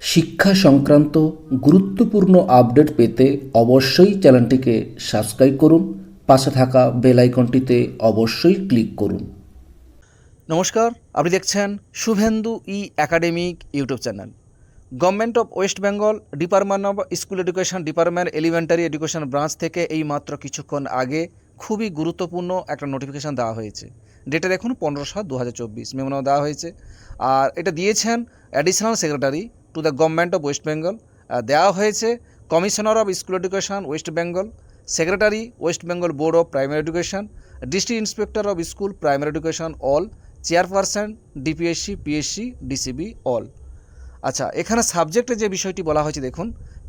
শিক্ষা সংক্রান্ত গুরুত্বপূর্ণ আপডেট পেতে অবশ্যই চ্যানেলটিকে সাবস্ক্রাইব করুন, পাশে থাকা বেল আইকনটিতে অবশ্যই ক্লিক করুন। নমস্কার, আপনি দেখছেন Shuvendu E academic YouTube channel. Government of West Bengal department of school education department elementary education branch থেকে এই মাত্র কিছুক্ষণ আগে খুবই গুরুত্বপূর্ণ একটা নোটিফিকেশান দেওয়া হয়েছে। ডেটে দেখুন পনেরো সাত দু হাজার চব্বিশ মেমোনা দেওয়া হয়েছে। আর এটা দিয়েছেন additional secretary to the government of West Bengal দেওয়া হয়েছে commissioner of school education West Bengal secretary West Bengal board of primary education district inspector of school primary education all chairperson DPSC PSC DCB all আচ্ছা এখানে সাবজেক্টে যে বিষয়টি বলা হয়েছে, দেখুন।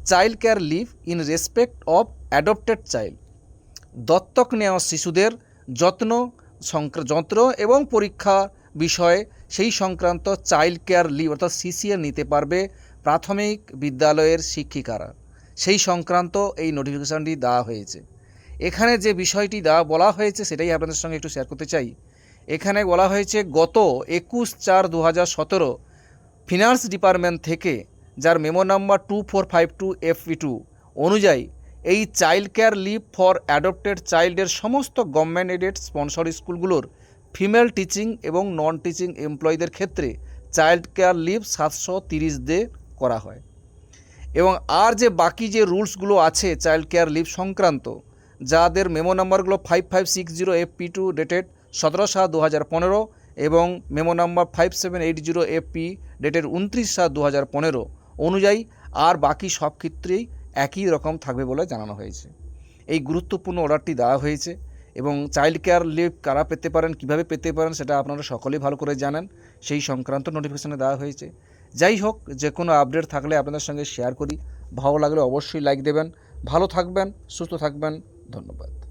Child care leave in respect of adopted child দত্তক নেওয়া শিশুদের যত্ন যন্ত্র এবং পরীক্ষা বিষয়ে সেই সংক্রান্ত চাইল্ড কেয়ার লিভ অর্থাৎ সিসিএ নিতে পারবে প্রাথমিক বিদ্যালয়ের শিক্ষিকারা। সেই সংক্রান্ত এই নোটিফিকেশানটি দেওয়া হয়েছে। এখানে যে বিষয়টি দেওয়া বলা হয়েছে সেটাই আপনাদের সঙ্গে একটু শেয়ার করতে চাই। এখানে বলা হয়েছে, গত একুশ চার দু হাজার সতেরো ফিনান্স ডিপার্টমেন্ট থেকে যার memo number two four five two F E two অনুযায়ী এই child care leave for adopted চাইল্ডের সমস্ত গভর্নমেন্ট এডেড স্পন্সর স্কুলগুলোর ফিমেল টিচিং এবং নন টিচিং এমপ্লয়ীদের ক্ষেত্রে চাইল্ড কেয়ার লিভ সাতশো তিরিশ দে করা হয়। এবং আর যে বাকি যে রুলসগুলো আছে চাইল্ড কেয়ার লিভ সংক্রান্ত, যাদের মেমো নাম্বারগুলো five five six zero F P two dated সতেরো সাত দু হাজার পনেরো এবং memo number five seven eight zero F P dated উনত্রিশ সাত দু হাজার পনেরো অনুযায়ী আর বাকি সব ক্ষেত্রেই একই রকম থাকবে বলে জানানো হয়েছে। এই গুরুত্বপূর্ণ অর্ডারটি দেওয়া হয়েছে। এবং চাইল্ড কেয়ার লিভ কারা পেতে পারেন, কীভাবে পেতে পারেন, সেটা আপনারা সকলেই ভালো করে জানেন। সেই সংক্রান্ত নোটিফিকেশানে দেওয়া হয়েছে। যাই হোক যে কোনো আপডেট থাকলে আপনাদের সঙ্গে শেয়ার করি। ভালো লাগলে অবশ্যই লাইক দেবেন। ভালো থাকবেন, সুস্থ থাকবেন। ধন্যবাদ।